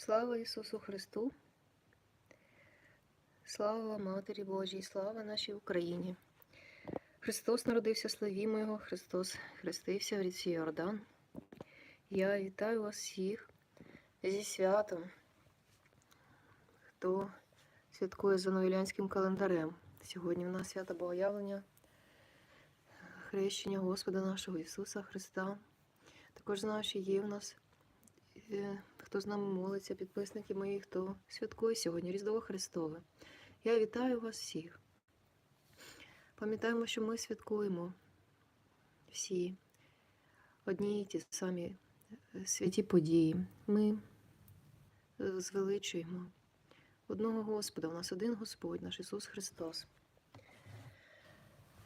Слава Ісусу Христу! Слава Матері Божій, слава нашій Україні! Христос народився, славімо Його, Христос хрестився в ріці Йордан. Я вітаю вас всіх зі святом, хто святкує за новілянським календарем. Сьогодні в нас свято Богоявлення, хрещення Господа нашого Ісуса Христа. Також знаю, що є в нас е, хто з нами молиться, підписники мої, хто святкує сьогодні Різдво Христове. Я вітаю вас всіх. Пам'ятаємо, що ми святкуємо всі одні й ті самі е, святі події. Ми е, звеличуємо одного Господа. У нас один Господь, наш Ісус Христос.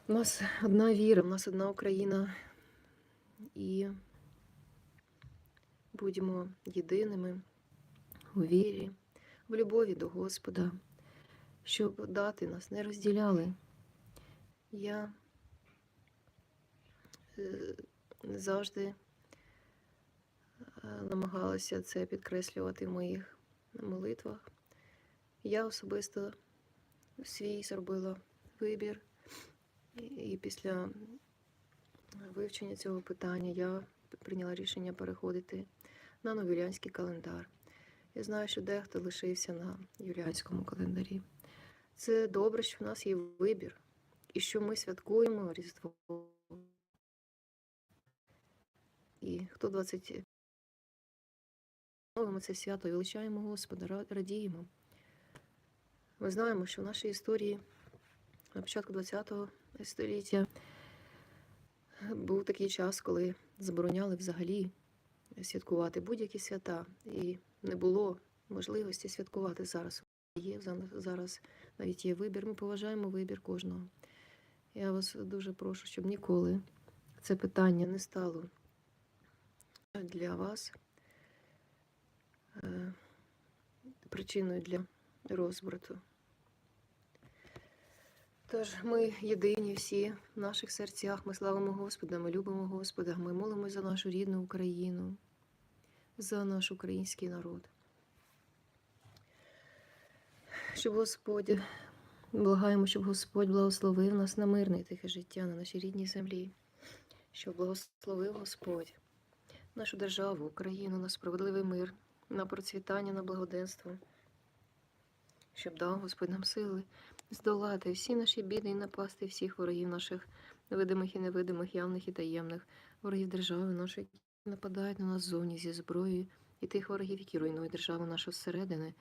У нас одна віра, у нас одна Україна. І будемо єдиними у вірі, в любові до Господа, щоб дати нас не розділяли. Я е, завжди е, намагалася це підкреслювати в моїх молитвах. Я особисто свій зробила вибір, і після вивчення цього питання я прийняла рішення переходити на новоюліанський календар. Я знаю, що дехто лишився на юліанському календарі. Це добре, що в нас є вибір, і що ми святкуємо Різдво. І хто 20 новимо це свято величаємо Господа, радіємо. Ми знаємо, що в нашій історії на початку ХХ століття був такий час, коли забороняли взагалі святкувати будь-які свята, і не було можливості святкувати зараз. Є зараз навіть є вибір. Ми поважаємо вибір кожного. Я вас дуже прошу, щоб ніколи це питання не стало для вас е, причиною для розбрату. Тож ми єдині всі в наших серцях. Ми славимо Господа, ми любимо Господа, ми молимося за нашу рідну Україну, за наш український народ. Щоб Господь, благаємо, щоб Господь благословив нас на мирне і тихе життя на нашій рідній землі, щоб благословив Господь нашу державу, Україну, на справедливий мир, на процвітання, на благоденство, щоб дав Господь нам сили здолати всі наші біди і напасти всіх ворогів наших видимих і невидимих, явних і таємних, ворогів держави нашої, які нападають на нас ззовні зі зброєю, і тих ворогів, які руйнують державу нашу зсередини,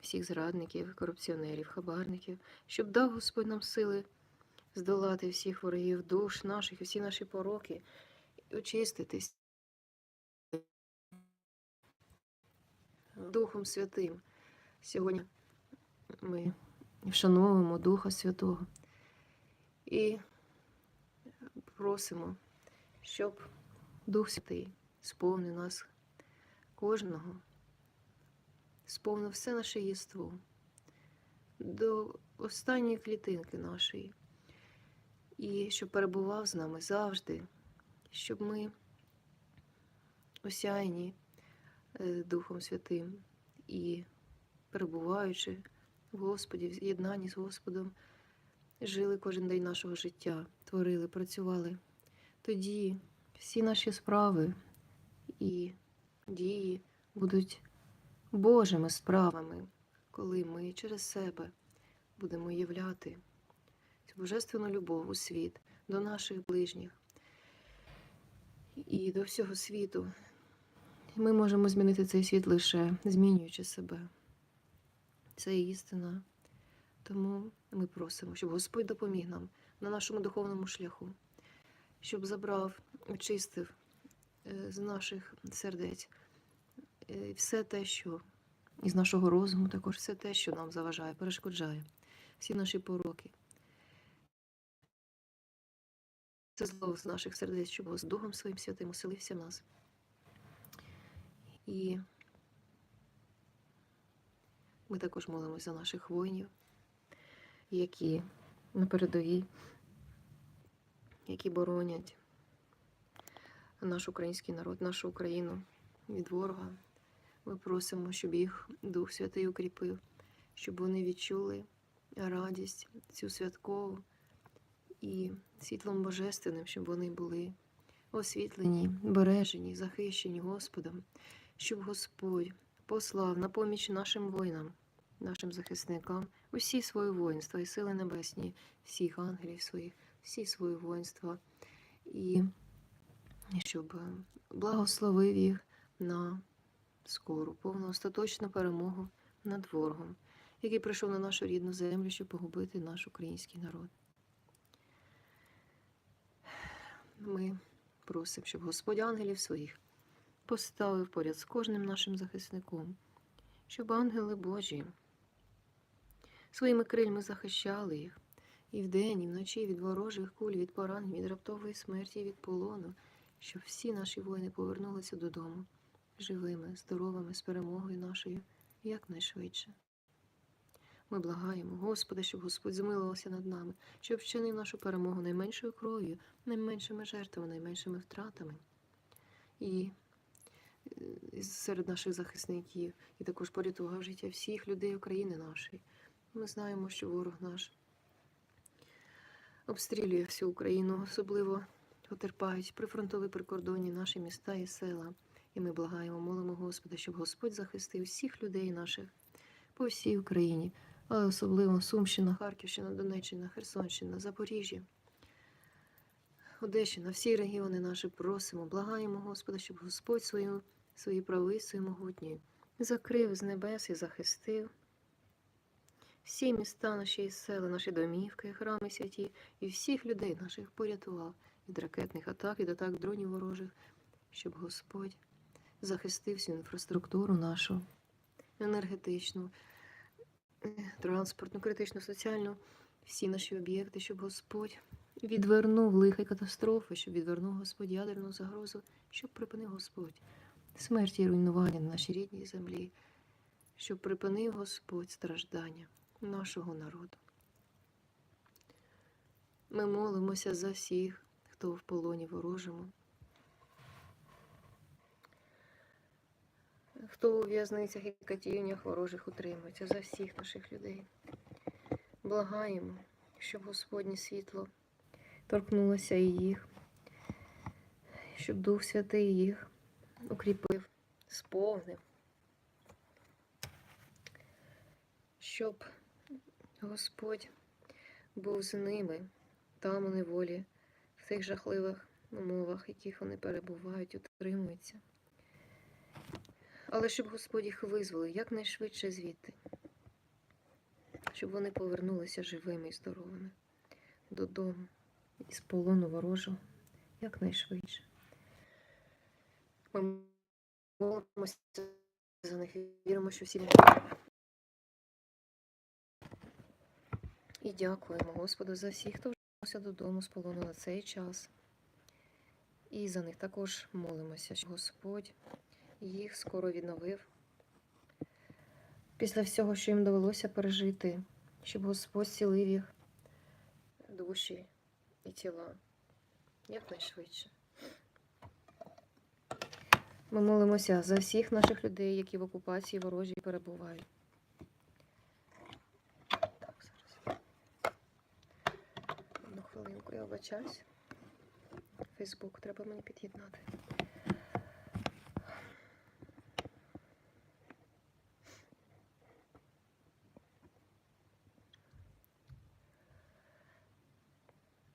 всіх зрадників, корупціонерів, хабарників, щоб дав Господь нам сили здолати всіх ворогів душ наших, всі наші пороки, і очиститись Духом Святим. Сьогодні ми вшановуємо Духа Святого. І просимо, щоб Дух Святий сповнив нас кожного, сповнив все наше єство до останньої клітинки нашої, і щоб перебував з нами завжди, щоб ми осяяні е, Духом Святим і перебуваючи в Господі, в з'єднанні з Господом, жили кожен день нашого життя, творили, працювали. Тоді всі наші справи і дії будуть Божими справами, коли ми через себе будемо являти цю божественну любов у світ до наших ближніх і до всього світу. Ми можемо змінити цей світ лише змінюючи себе. Це істина. Тому ми просимо, щоб Господь допоміг нам на нашому духовному шляху, щоб забрав, очистив е, з наших сердець е, все те, що із нашого розуму, також все те, що нам заважає, перешкоджає, всі наші пороки. Це зло з наших сердець, щоб з Духом Своїм Святим уселився в нас. І ми також молимося за наших воїнів, які на передовій, які боронять наш український народ, нашу Україну від ворога. Ми просимо, щоб їх Дух Святий укріпив, щоб вони відчули радість цю святкову і світлом Божественним, щоб вони були освітлені, бережені, захищені Господом, щоб Господь послав на поміч нашим воїнам, нашим захисникам усі свої воїнства і сили небесні, всіх ангелів своїх, всі свої воїнства, і щоб е, благословив їх на скору, повну остаточну перемогу над ворогом, який прийшов на нашу рідну землю, щоб погубити наш український народ. Ми просимо, щоб Господь ангелів своїх поставив поряд з кожним нашим захисником, щоб ангели Божі своїми крильми захищали їх і вдень, і вночі від ворожих куль, від поранень, від раптової смерті, від полону, щоб всі наші воїни повернулися додому живими, здоровими, з перемогою нашою якнайшвидше. Ми благаємо, Господа, щоб Господь змилувався над нами, щоб вчинив нашу перемогу найменшою кров'ю, найменшими жертвами, найменшими втратами. І е, серед наших захисників, і також порятував життя всіх людей України нашої. Ми знаємо, що ворог наш обстрілює всю Україну, особливо потерпають прифронтові прикордонні наші міста і села. І ми благаємо, молимо Господа, щоб Господь захистив всіх людей наших по всій Україні, але особливо Сумщина, Харківщина, Донеччина, Херсонщина, Запоріжжя, Одещина, всі регіони наші просимо, благаємо Господа, щоб Господь свою, свої прави, свої могутні закрив з небес і захистив всі міста, наші і села, наші домівки, храми святі і всіх людей наших порятував від ракетних атак, від атак дронів ворожих, щоб Господь захистив всю інфраструктуру нашу, енергетичну, е, транспортну, критичну, соціальну, всі наші об'єкти, щоб Господь відвернув лиха й катастрофи, щоб відвернув Господь ядерну загрозу, щоб припинив Господь смерті і руйнування на нашій рідній землі, щоб припинив Господь страждання нашого народу. Ми молимося за всіх, хто в полоні ворожому. Хто у в'язницях і катівнях ворожих утримується за всіх наших людей. Благаємо, щоб Господнє світло торкнулося і їх, щоб Дух Святий їх укріпив, сповнив, щоб Господь був з ними там у неволі, в тих жахливих умовах, яких вони перебувають, утримуються. Але щоб Господь їх визволив якнайшвидше звідти, щоб вони повернулися живими і здоровими додому із полону ворожого якнайшвидше. Ми молимося за них віримо, що всі вони І дякуємо Господу за всіх, хто вернувся додому з полону на цей час. І за них також молимося, що Господь їх скоро відновив. Після всього, що їм довелося пережити, щоб Господь зцілив їх душі і тіла якнайшвидше. Ми молимося за всіх наших людей, які в окупації ворожій перебувають. Так, зараз. Одну я вибачаюсь. Фейсбук треба мені під'єднати.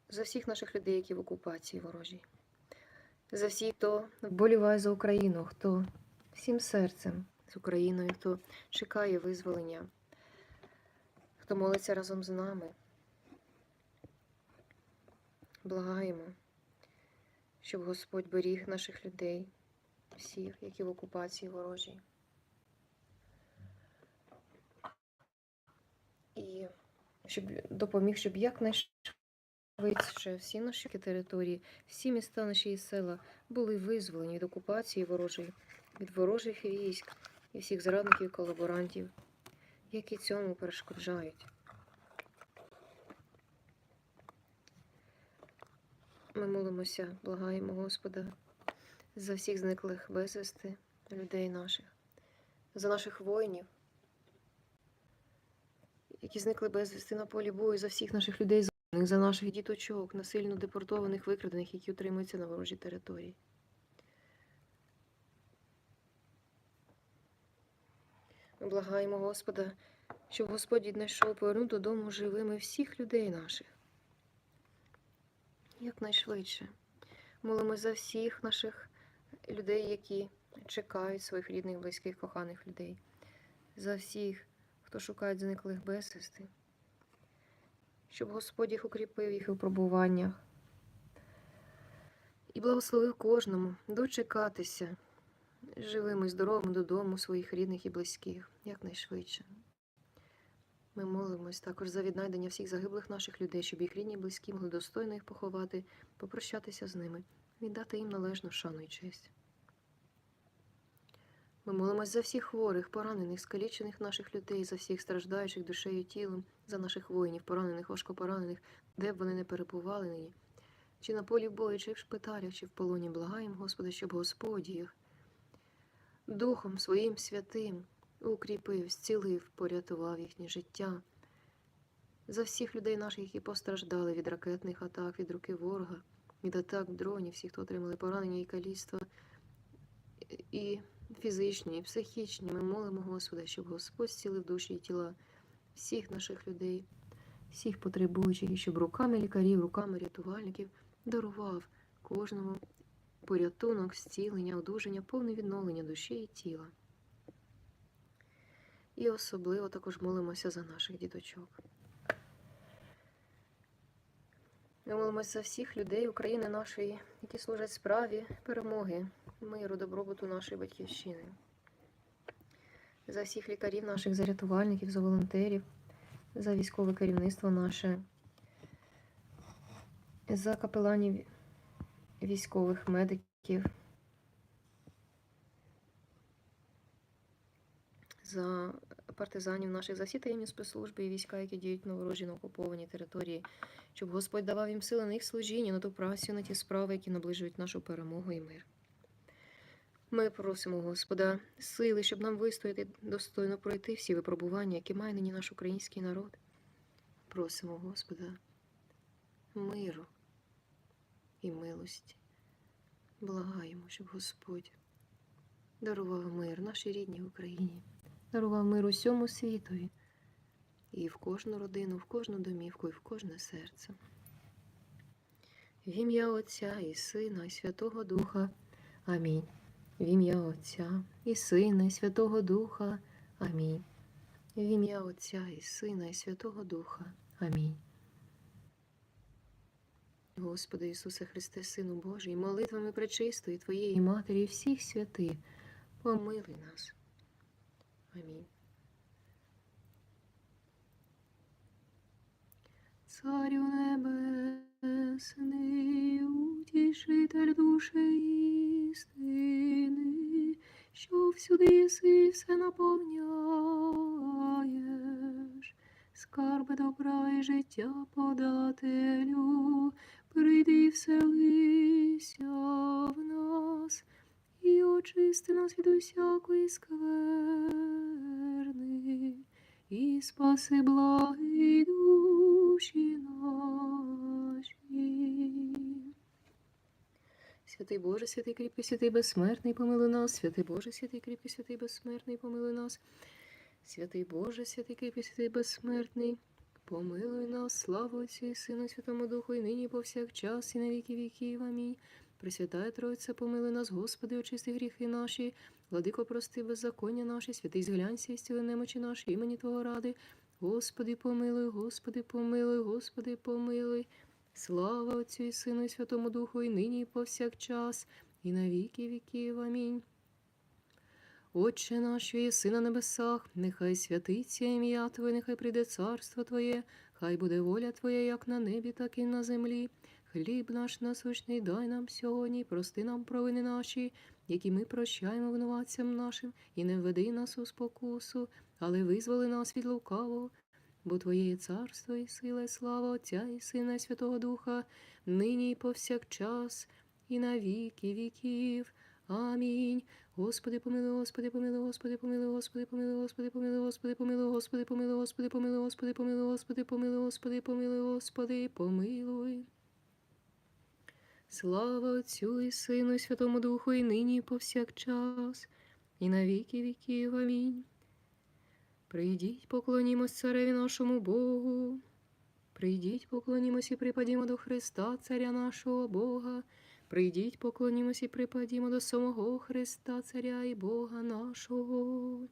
За всіх наших людей, які в окупації ворожій. За всіх, хто вболіває за Україну, хто всім серцем з Україною, хто чекає визволення, хто молиться разом з нами. Благаємо, щоб Господь беріг наших людей, всіх, які в окупації ворожій. І щоб допоміг, щоб якнайшвидше всі наші території, всі міста наші села були визволені від окупації ворожої, від ворожих військ і всіх зрадників колаборантів, які цьому перешкоджають. Ми молимося, благаємо Господа за всіх зниклих безвісти людей наших, за наших воїнів, які зникли безвісти на полі бою, за всіх наших людей, за наших діточок, насильно депортованих, викрадених, які утримуються на ворожій території. Ми благаємо Господа, щоб Господь віднайшов повернув додому живими всіх людей наших. Якнайшвидше. Молимо за всіх наших людей, які чекають своїх рідних, близьких, коханих людей, за всіх, хто шукає зниклих безвісти, щоб Господь їх укріпив їх у пробуваннях і благословив кожному дочекатися живими, здоровими додому своїх рідних і близьких якнайшвидше. Ми молимось також за віднайдення всіх загиблих наших людей, щоб їх рідні близькі могли достойно їх поховати, попрощатися з ними, віддати їм належну шану і честь. Ми молимось за всіх хворих, поранених, скалічених наших людей, за всіх страждаючих душею і тілом, за наших воїнів, поранених, важко поранених, де б вони не перебували нині, чи на полі бою, чи в шпиталях, чи в полоні. Благаємо, Господи, щоб Господь їх Духом своїм святим укріпив, зцілив, порятував їхнє життя. За всіх людей наших, які постраждали від ракетних атак, від руки ворога, від атак дронів, всіх, хто отримали поранення і каліцтва, і фізичні, і психічні. Ми молимо Господа, щоб Господь зцілив душі і тіла всіх наших людей, всіх потребуючих, і щоб руками лікарів, руками рятувальників дарував кожному порятунок, зцілення, одужання, повне відновлення душі і тіла. І особливо також молимося за наших діточок. Ми молимося за всіх людей України нашої, які служать справі перемоги, миру, добробуту нашої батьківщини. За всіх лікарів наших, за рятувальників, за волонтерів, за військове керівництво наше, за капеланів військових медиків, за партизанів наших, за всі таємні спецслужби і війська, які діють на ворожі на окупованій території, щоб Господь давав їм сили на їх служіння, на ту працю, на ті справи, які наближують нашу перемогу і мир. Ми просимо Господа сили, щоб нам вистояти достойно пройти всі випробування, які має нині наш український народ. Просимо Господа миру і милості. Благаємо, щоб Господь дарував мир нашій рідній Україні, дарував мир усьому світові і в кожну родину, в кожну домівку, і в кожне серце. В ім'я Отця і Сина, і Святого Духа. Амінь. В ім'я Отця і Сина, і Святого Духа. Амінь. В ім'я Отця і Сина, і Святого Духа. Амінь. Господи Ісусе Христе, Сину Божий, молитвами пречистої Твоєї Матері і всіх святих, помилуй нас. Амінь. Царю Небесний, утішитель душі істини, що всюди єси все наповняєш, скарби добра і життя подателю, прийди і вселися в нас, і очисти нас від усякої скверни, і спаси благі душі наші. Святий Боже, святий кріпкий, святий безсмертний, помилуй нас, святий Боже, святий кріпкий, святий безсмертний, помилуй нас. Святий Боже, святий кріпкий, святий безсмертний, помилуй нас, слава Отцю і Сину, Святому Духу, і нині, повсякчас, і на віки віків. Амінь. Пресвятая Тройця, помилуй нас, Господи, очисти гріхи наші, владико, прости беззаконня наші, святий зглянься і стіли немочі наші, імені Твого ради. Господи, помилуй, Господи, помилуй, Господи, помилуй. Слава Отцю і Сину, і Святому Духу, і нині, і повсякчас, і на віки віків. Амінь. Отче наш, що єси на небесах, нехай святиться ім'я Твоє, нехай прийде царство Твоє, хай буде воля Твоя, як на небі, так і на землі. Хліб наш насущний дай нам сьогодні, прости нам провини наші, які ми прощаємо винуватцям нашим, і не введи нас у спокусу, але визволи нас від лукавого. Бо Твоє є царство і сила, і слава Отця і Сина, і Святого Духа, нині і повсякчас, і на віки віків. Амінь. Господи, помилуй, Господи, помилуй, Господи, помилуй, Господи, помилуй, Господи, помилуй, Господи, помилуй, Господи, помилуй, Господи, помилуй, Господи, помилуй, Господи, помилуй, Господи, помилуй, Господи, помилуй. Слава Отцю і Сину, і Святому Духу, і нині, і повсякчас, і на віки віків. Амінь. Прийдіть, поклонімось цареві нашому Богу. Прийдіть, поклонімось і припадімо до Христа, Царя нашого Бога. Прийдіть, поклонімось і припадімо до самого Христа, Царя і Бога нашого.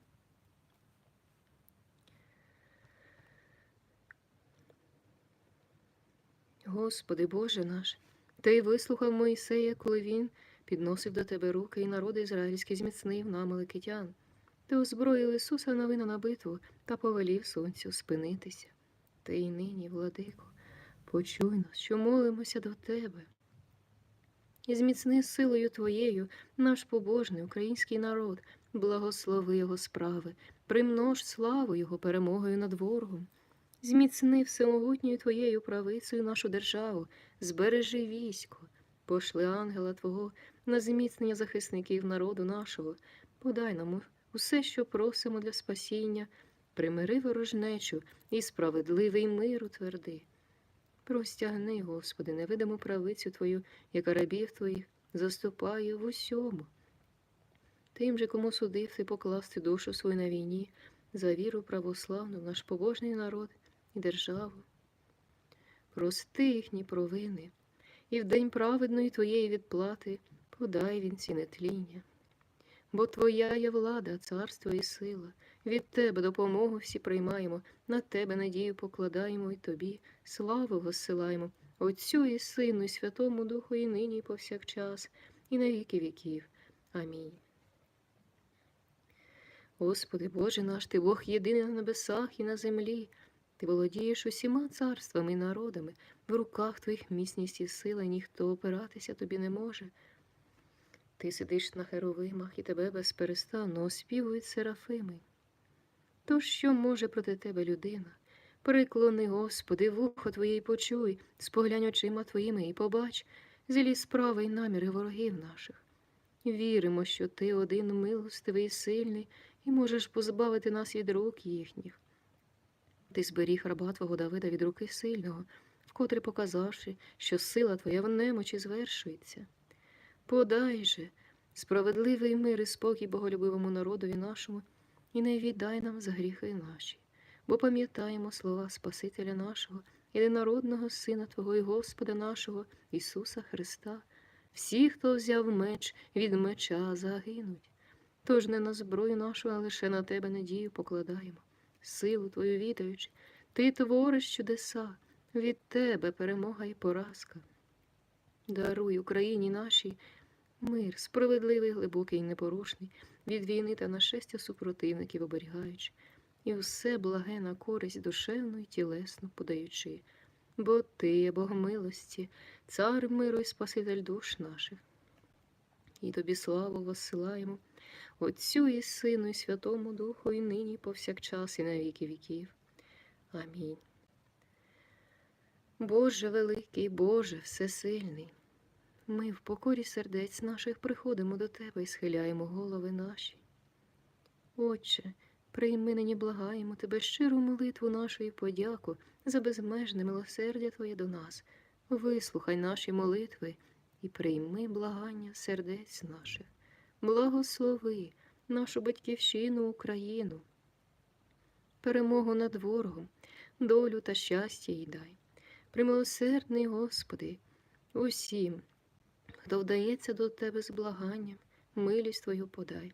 Господи Боже наш, Ти вислухав Моїсея, коли він підносив до Тебе руки, і народи ізраїльські зміцнив на Амалекитян. Ти озброїв Ісуса новину на битву та повелів сонцю спинитися. Ти й нині, владико, почуй нас, що молимося до Тебе. І зміцни силою Твоєю наш побожний український народ, благослови його справи, примнож славу Його перемогою над ворогом. Зміцни всемогутньою Твоєю правицею нашу державу, збережи військо, пошли ангела Твого на зміцнення захисників народу нашого, подай нам усе, що просимо для спасіння, примири ворожнечу і справедливий мир утверди. Простягни, Господи, невидиму правицю Твою, яка рабів Твоїх заступає в усьому. Тим же, кому судив ти покласти душу свою на війні, за віру православну наш побожний народ і державу. Прости їхні провини, і в день праведної Твоєї відплати подай він ці нетління. Бо Твоя є влада, царство і сила, від Тебе допомогу всі приймаємо, на Тебе надію покладаємо і Тобі, славу воссилаємо, Отцю і Сину, і Святому Духу, і нині, і повсякчас, і на віки віків. Амінь. Господи Боже наш, Ти Бог єдиний на небесах і на землі. Ти володієш усіма царствами і народами, в руках Твоїх міцність і сила, ніхто опиратися тобі не може. Ти сидиш на херовимах, і тебе безперестанно оспівують серафими. То що може проти тебе людина? Приклони, Господи, вухо Твоє й почуй, споглянь очима Твоїми і побач злі справи й наміри ворогів наших. Віримо, що Ти один милостивий і сильний, і можеш позбавити нас від рук їхніх. Ти зберіг раба Твого Давида від руки сильного, вкотре показавши, що сила Твоя в немочі звершується. Подай же справедливий мир і спокій боголюбивому народові нашому, і не віддай нам за гріхи наші, бо пам'ятаємо слова Спасителя нашого, єдинородного Сина Твого і Господа нашого, Ісуса Христа. Всі, хто взяв меч від меча, загинуть. Тож не на зброю нашу, а лише на тебе надію покладаємо, силу твою відаючи, ти твориш чудеса, від тебе перемога і поразка. Даруй Україні нашій мир, справедливий, глибокий і непорушний, від війни та нашестя супротивників оберігаючи, і все благе на користь душевну і тілесну подаючи. Бо ти є Бог милості, цар миру і Спаситель душ наших. І тобі славу воссилаємо, Отцю і Сину, і Святому Духу, і нині, повсякчас, і на віки віків. Амінь. Боже великий, Боже всесильний, ми в покорі сердець наших приходимо до Тебе і схиляємо голови наші. Отче, прийми нині благаємо Тебе щиру молитву нашу і подяку за безмежне милосердя Твоє до нас. Вислухай наші молитви і прийми благання сердець наших. Благослови нашу батьківщину Україну, перемогу над ворогом, долю та щастя їй дай. Примилосердний Господи, усім, хто вдається до Тебе з благанням, милість Твою подай.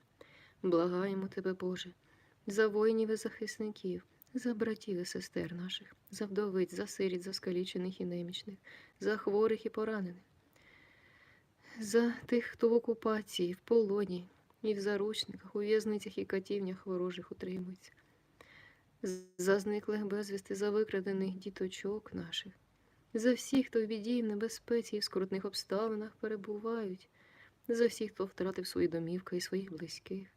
Благаємо Тебе, Боже, за воїнів і захисників, за братів і сестер наших, за вдовиць, за сиріт, за скалічених і немічних, за хворих і поранених, за тих, хто в окупації, в полоні, і в заручниках, у в'язницях і катівнях ворожих утримується, за зниклих безвісти, за викрадених діточок наших, за всіх, хто в біді в небезпеці і в скрутних обставинах перебувають, за всіх, хто втратив свої домівки і своїх близьких,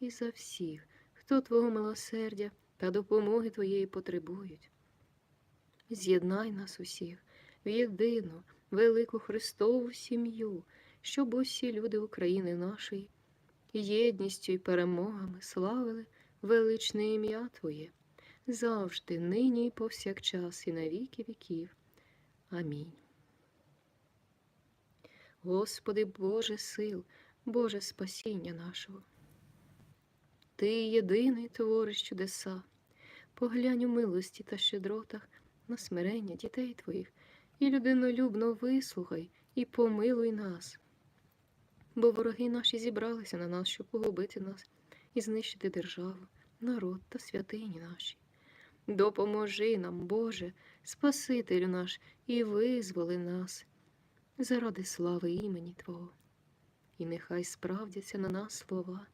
і за всіх, хто Твого милосердя та допомоги Твоєї потребують. З'єднай нас усіх в єдину, велику Христову сім'ю, щоб усі люди України нашої єдністю і перемогами славили величне ім'я Твоє, завжди, нині і повсякчас, і на віки віків. Амінь. Господи Боже сил, Боже спасіння нашого. Ти єдиний твориш чудеса, поглянь у милості та щедротах на смирення дітей Твоїх, і людинолюбно вислухай і помилуй нас. Бо вороги наші зібралися на нас, щоб погубити нас і знищити державу, народ та святині наші. Допоможи нам, Боже, Спасителю наш, і визволи нас заради слави імені Твого. І нехай справдяться на нас слова,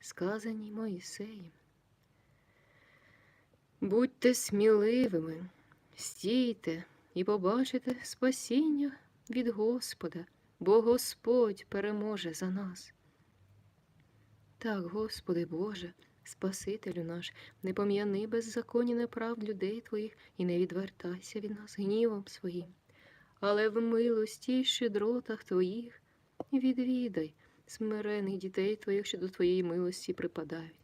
сказані Моїсеєм. Будьте сміливими, стійте і побачите спасіння від Господа, бо Господь переможе за нас. Так, Господи Боже, Спасителю наш, не пом'яни беззаконні неправд людей Твоїх і не відвертайся від нас гнівом своїм, але в милості й щедротах Твоїх відвідай смирених дітей Твоїх, що до Твоєї милості припадають.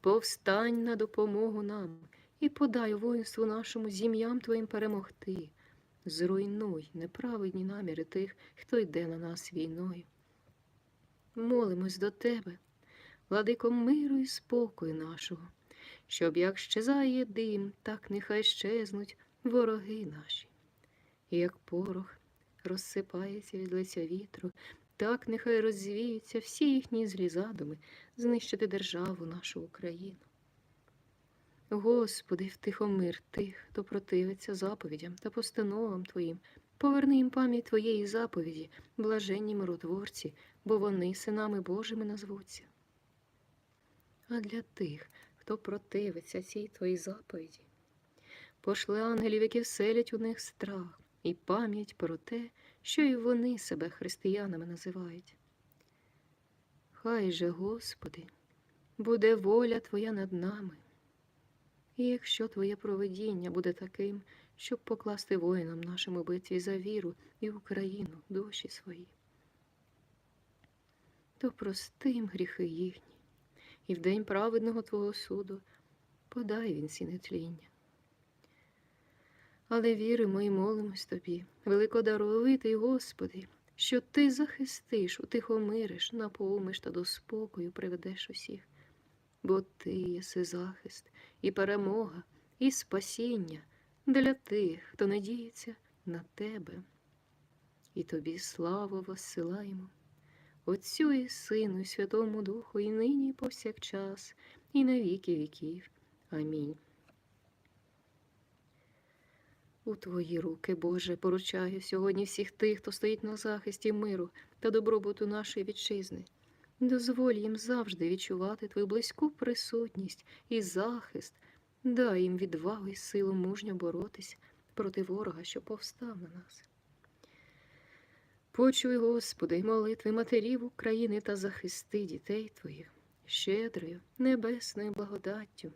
Повстань на допомогу нам і подай воїнству нашому зім'ям Твоїм перемогти. Зруйнуй неправедні наміри тих, хто йде на нас війною. Молимось до Тебе, владико миру і спокою нашого, щоб як щезає дим, так нехай щезнуть вороги наші, і як порох розсипається від лиця вітру, так нехай розвіються всі їхні злі задуми знищити державу нашу Україну. Господи, втихомир тих, хто противиться заповідям та постановам Твоїм, поверни їм пам'ять Твоєї заповіді, блаженні миротворці, бо вони синами Божими назвуться. А для тих, хто противиться цій Твоїй заповіді, пошли ангелів, які вселять у них страх і пам'ять про те, що і вони себе християнами називають. Хай же, Господи, буде воля Твоя над нами. І якщо Твоє проведіння буде таким, щоб покласти воїнам нашим у битві за віру і Україну душі свої, то прости їм гріхи їхні, і в день праведного Твого суду подай він ці нетління. Але віримо і молимось Тобі, великодаровитий Господи, що Ти захистиш, утихомириш, наповниш та до спокою приведеш усіх, бо Ти єси захист і перемога, і спасіння для тих, хто надіється на Тебе. І Тобі славу воссилаємо, Отцю і Сину, і Святому Духу, і нині, і повсякчас, і на віки віків. Амінь. У Твої руки, Боже, поручаю сьогодні всіх тих, хто стоїть на захисті миру та добробуту нашої вітчизни. Дозволь їм завжди відчувати Твою близьку присутність і захист, дай їм відвагу і силу мужньо боротись проти ворога, що повстав на нас. Почуй, Господи, молитви матерів України та захисти дітей Твоїх щедрою, небесною благодаттю,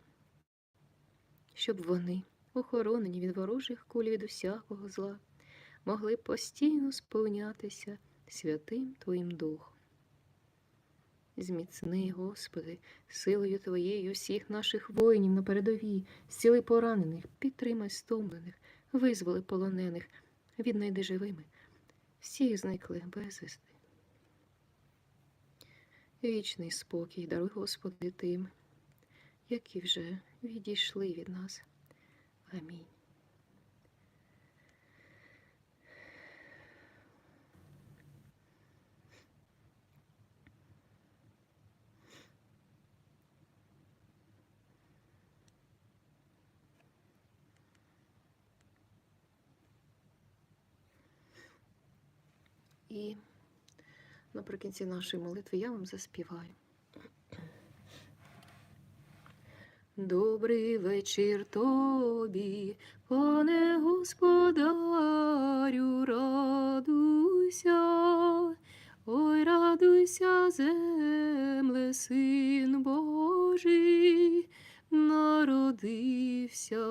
щоб вони, охоронені від ворожих куль від усякого зла, могли постійно сповнятися святим Твоїм Духом. Зміцни, Господи, силою Твоєю всіх наших воїнів на передовій, зціли поранених, підтримай стомлених, визволи полонених, віднайди живими, всіх зникли безвісти. Вічний спокій даруй, Господи, тим, які вже відійшли від нас. Амінь. І наприкінці нашої молитви я вам заспіваю. Добрий вечір тобі, пане господарю, радуйся, ой, радуйся, земле, син Божий, народився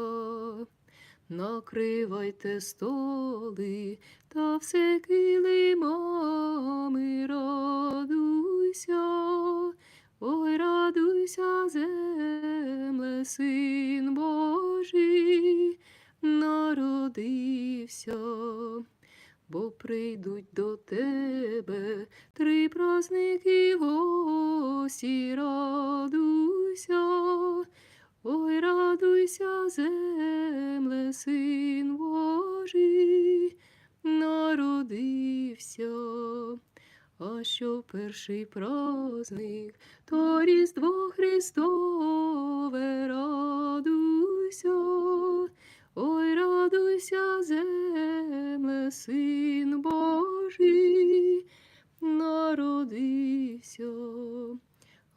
накривайте столи та все килимами радуйся, ой, радуйся, земле, син Божий, народився. Бо прийдуть до тебе три празники гості радуйся ой, радуйся, земле, Син Божий народився. А що перший праздник, то Різдво Христове, радуйся, ой, радуйся, земле, Син Божий народився.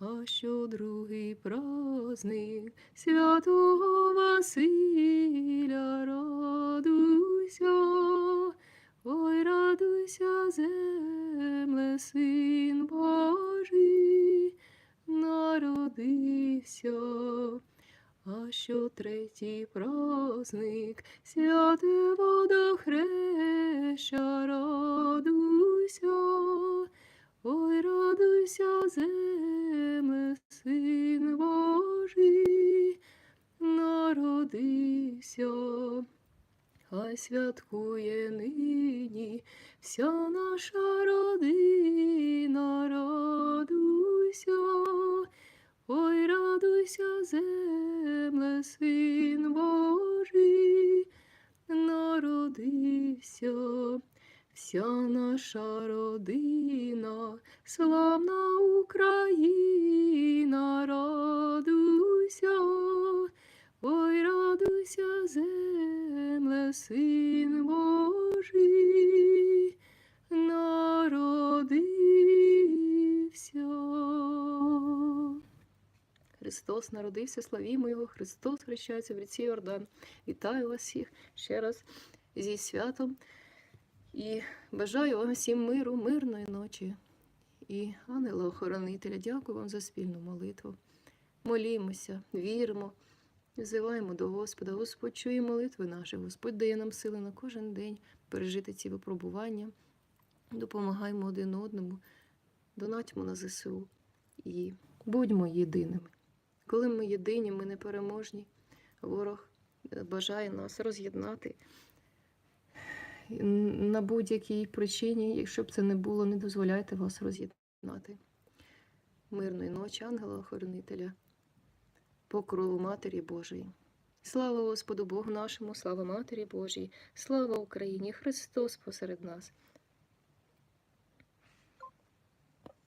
А що другий праздник Син Божий народився. А що третій праздник, святе водохреща, радуйся, ой, радуйся, земле, Святкує нині вся наша родина, радуйся, ой, радуйся, земле, Син Божий. Народився, вся наша родина, славна Україна, радуйся, ой, радуйся, земле, Син Божий народився. Христос народився, славімо Його, Христос хрещається в ріці Йордан. Вітаю вас всіх ще раз зі святом і бажаю вам всім миру, мирної ночі і ангела-охоронителя. Дякую вам за спільну молитву. Молімося, віримо, взиваємо до Господа. Господь чує молитви наші, Господь дає нам сили на кожен день пережити ці випробування. Допомагаємо один одному, донатьмо на ЗСУ і будьмо єдиними. Коли ми єдині, ми непереможні. Ворог бажає нас роз'єднати на будь-якій причині, якщо б це не було, не дозволяйте вас роз'єднати. Мирної ночі, ангела-охоронителя, покрову Матері Божої. Слава Господу Богу нашому, слава Матері Божій, слава Україні, Христос посеред нас.